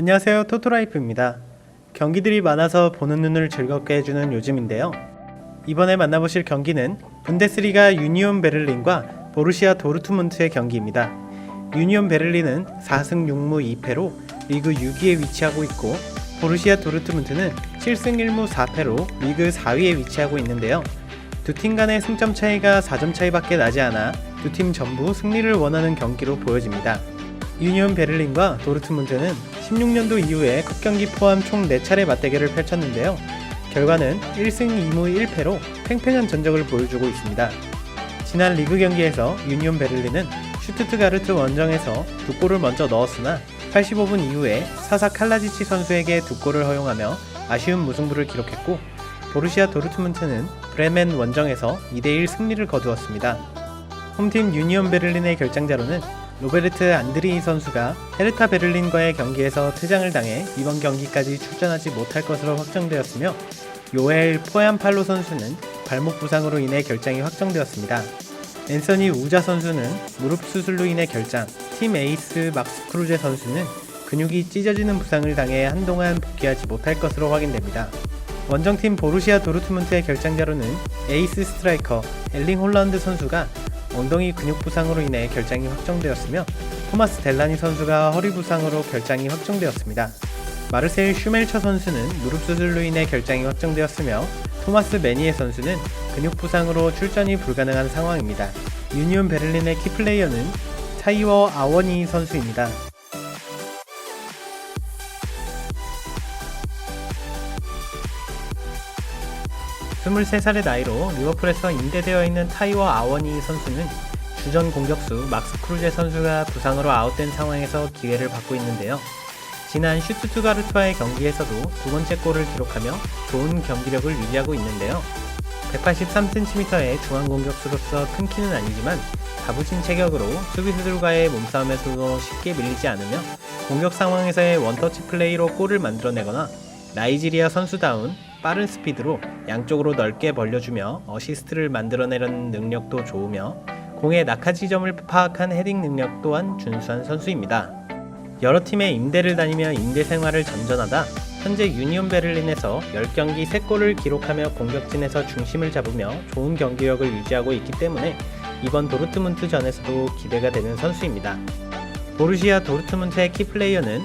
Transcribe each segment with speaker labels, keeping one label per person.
Speaker 1: 안녕하세요 토토라이프입니다. 경기들이 많아서 보는 눈을 즐겁게 해주는 요즘인데요. 이번에 만나보실 경기는 분데스리가 유니온 베를린과 보루시아 도르트문트의 경기입니다. 유니온 베를린은 4승 6무 2패로 리그 6위에 위치하고 있고 보루시아 도르트문트는 7승 1무 4패로 리그 4위에 위치하고 있는데요. 두 팀 간의 승점 차이가 4점 차이밖에 나지 않아 두 팀 전부 승리를 원하는 경기로 보여집니다. 유니온 베를린과 도르트문트는 16년도 이후에 컵 경기 포함 총 4차례 맞대결을 펼쳤는데요. 결과는 1승 2무 1패로 팽팽한 전적을 보여주고 있습니다. 지난 리그 경기에서 유니온 베를린은 슈투트가르트 원정에서 두 골을 먼저 넣었으나 85분 이후에 사사 칼라지치 선수에게 두 골을 허용하며 아쉬운 무승부를 기록했고 보르시아 도르트문트는 브레멘 원정에서 2대1 승리를 거두었습니다. 홈팀 유니온 베를린의 결장자로는 로베르트 안드리이 선수가 헤르타 베를린과의 경기에서 퇴장을 당해 이번 경기까지 출전하지 못할 것으로 확정되었으며 요엘 포얀팔로 선수는 발목 부상으로 인해 결장이 확정되었습니다. 앤서니 우자 선수는 무릎 수술로 인해 결장, 팀 에이스 막스 크루제 선수는 근육이 찢어지는 부상을 당해 한동안 복귀하지 못할 것으로 확인됩니다. 원정팀 보루시아 도르트문트의 결장자로는 에이스 스트라이커 엘링 홀란드 선수가 엉덩이 근육 부상으로 인해 결장이 확정되었으며 토마스 델라니 선수가 허리 부상으로 결장이 확정되었습니다. 마르셀 슈멜처 선수는 무릎 수술로 인해 결장이 확정되었으며 토마스 메니에 선수는 근육 부상으로 출전이 불가능한 상황입니다. 유니온 베를린의 키플레이어는 타이워 아워니 선수입니다. 23살의 나이로 리버풀에서 임대되어 있는 타이워 아워니 선수는 주전 공격수 막스 크루제 선수가 부상으로 아웃된 상황에서 기회를 받고 있는데요. 지난 슈투트가르트와의 경기에서도 두 번째 골을 기록하며 좋은 경기력을 유지하고 있는데요. 183cm의 중앙 공격수로서 큰 키는 아니지만 다부진 체격으로 수비수들과의 몸싸움에서도 쉽게 밀리지 않으며 공격 상황에서의 원터치 플레이로 골을 만들어내거나 나이지리아 선수다운 빠른 스피드로 양쪽으로 넓게 벌려주며 어시스트를 만들어내려는 능력도 좋으며 공의 낙하 지점을 파악한 헤딩 능력 또한 준수한 선수입니다. 여러 팀의 임대를 다니며 임대 생활을 전전하다 현재 유니온 베를린에서 10경기 3골을 기록하며 공격진에서 중심을 잡으며 좋은 경기력을 유지하고 있기 때문에 이번 도르트문트전에서도 기대가 되는 선수입니다. 보르시아 도르트문트의 키플레이어는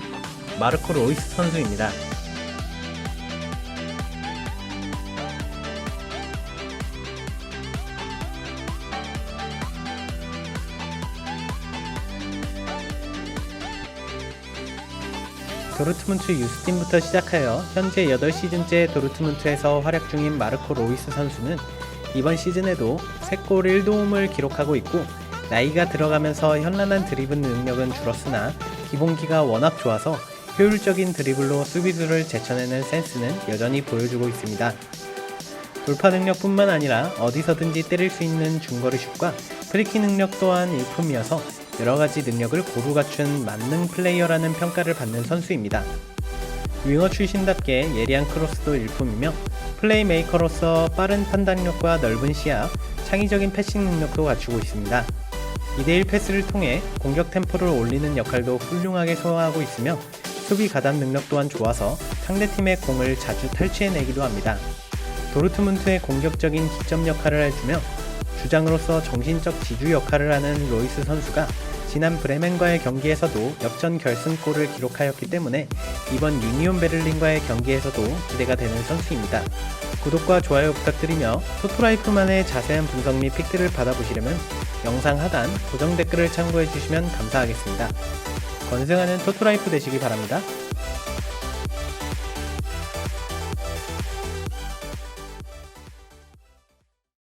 Speaker 1: 마르코 로이스 선수입니다. 도르트문트 유스팀부터 시작하여 현재 8시즌째 도르트문트에서 활약 중인 마르코 로이스 선수는 이번 시즌에도 3골 1도움을 기록하고 있고 나이가 들어가면서 현란한 드리블 능력은 줄었으나 기본기가 워낙 좋아서 효율적인 드리블로 수비수를 제쳐내는 센스는 여전히 보여주고 있습니다. 돌파 능력뿐만 아니라 어디서든지 때릴 수 있는 중거리 슛과 프리키 능력 또한 일품이어서 여러 가지 능력을 고루 갖춘 만능 플레이어라는 평가를 받는 선수입니다. 윙어 출신답게 예리한 크로스도 일품이며 플레이메이커로서 빠른 판단력과 넓은 시야, 창의적인 패싱 능력도 갖추고 있습니다. 2대1 패스를 통해 공격 템포를 올리는 역할도 훌륭하게 소화하고 있으며 수비 가담 능력 또한 좋아서 상대팀의 공을 자주 탈취해내기도 합니다. 도르트문트의 공격적인 기점 역할을 해주며 주장으로서 정신적 지주 역할을 하는 로이스 선수가 지난 브레멘과의 경기에서도 역전 결승골을 기록하였기 때문에 이번 유니온 베를린과의 경기에서도 기대가 되는 선수입니다. 구독과 좋아요 부탁드리며 토토라이프만의 자세한 분석 및 픽들을 받아보시려면 영상 하단 고정 댓글을 참고해 주시면 감사하겠습니다. 건승하는 토토라이프 되시기 바랍니다.